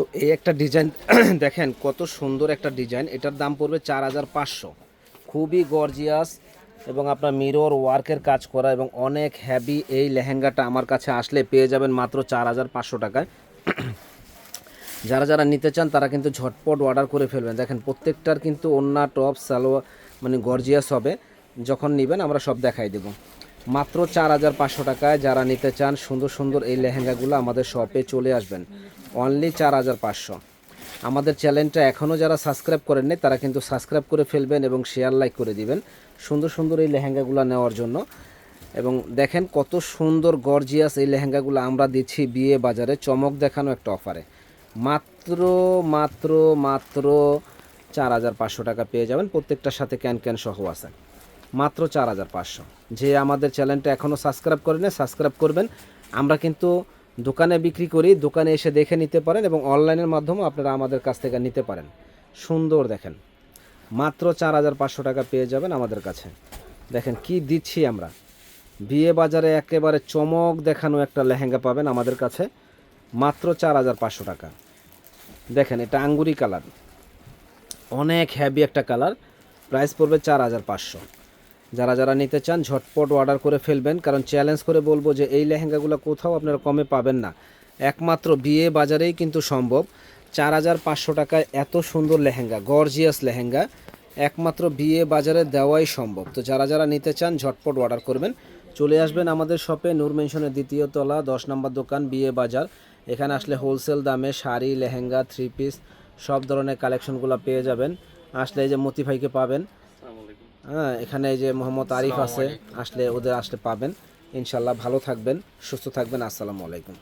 তো এই একটা ডিজাইন দেখেন কত সুন্দর একটা ডিজাইন এটার দাম পড়বে চার হাজার পাঁচশো। খুবই গর্জিয়াস এবং আপনার মিরর ওয়ার্কের কাজ করা এবং অনেক হ্যাভি এই লেহেঙ্গাটা আমার কাছে আসলে পেয়ে যাবেন মাত্র চার হাজার পাঁচশো টাকায়। যারা যারা নিতে চান তারা কিন্তু ঝটপট অর্ডার করে ফেলবেন। দেখেন প্রত্যেকটার কিন্তু ওন্না টপ সালোয়ার মানে গর্জিয়াস হবে। যখন নেবেন আমরা সব দেখাই দেব। মাত্র চার হাজার পাঁচশো টাকায় যারা নিতে চান, সুন্দর সুন্দর এই লেহেঙ্গাগুলো আমাদের শপে চলে আসবেন। অনলি চার হাজার পাঁচশো। আমাদের চ্যানেলটা এখনও যারা সাবস্ক্রাইব করেননি, তারা কিন্তু সাবস্ক্রাইব করে ফেলবেন এবং শেয়ার লাইক করে দিবেন। সুন্দর সুন্দর এই লেহেঙ্গাগুলো নেওয়ার জন্য। এবং দেখেন কত সুন্দর গর্জিয়াস এই লেহেঙ্গাগুলো আমরা দিচ্ছি বিয়ে বাজারে। চমক দেখানো একটা অফারে মাত্র মাত্র মাত্র চার হাজার পাঁচশো টাকা পেয়ে যাবেন। প্রত্যেকটার সাথে ক্যান ক্যান সহ আছে। মাত্র চার হাজার পাঁচশো। যে আমাদের চ্যানেলটা এখনও সাবস্ক্রাইব করেন সাবস্ক্রাইব করবেন। আমরা কিন্তু দোকানে বিক্রি করি, দোকানে এসে দেখে নিতে পারেন এবং অনলাইনের মাধ্যমেও আপনারা আমাদের কাছ থেকে নিতে পারেন। সুন্দর দেখেন। মাত্র চার হাজার পাঁচশো টাকা পেয়ে যাবেন আমাদের কাছে। দেখেন কি দিচ্ছি আমরা। বিয়ে বাজারে একেবারে চমক দেখানো একটা লেহেঙ্গা পাবেন আমাদের কাছে। মাত্র চার হাজার পাঁচশো টাকা। দেখেন, এটা আঙ্গুরি কালার। অনেক হ্যাভি একটা কালার। প্রাইস পড়বে চার হাজার পাঁচশো। যারা যারা নিতে চান, ঝটপট অর্ডার করে ফেলবেন। কারণ চ্যালেঞ্জ করে বলব যে এই লেহেঙ্গাগুলো কোথাও আপনারা কমে পাবেন না। একমাত্র বিয়ে বাজারেই কিন্তু সম্ভব। চার হাজার পাঁচশো টাকায় এত সুন্দর লেহেঙ্গা গর্জিয়াস লেহেঙ্গা, একমাত্র বিয়ে বাজারে দেওয়াই সম্ভব। তো যারা যারা নিতে চান, ঝটপট অর্ডার করবেন। চলে আসবেন আমাদের শপে নূর মেনশনের দ্বিতীয় তলা, দশ নম্বর দোকান, বিয়ে বাজার। এখানে আসলে হোলসেল দামে শাড়ি, লেহেঙ্গা থ্রি পিস সব ধরনের কালেকশনগুলো পেয়ে যাবেন। আসলে এই যে মতি ভাইকে পাবেন। হ্যাঁ এখানে যে মোহাম্মদ আরিফ আছে আসলে ওদের আসলে পাবেন। ইনশাল্লাহ ভালো থাকবেন সুস্থ থাকবেন আসসালামু আলাইকুম।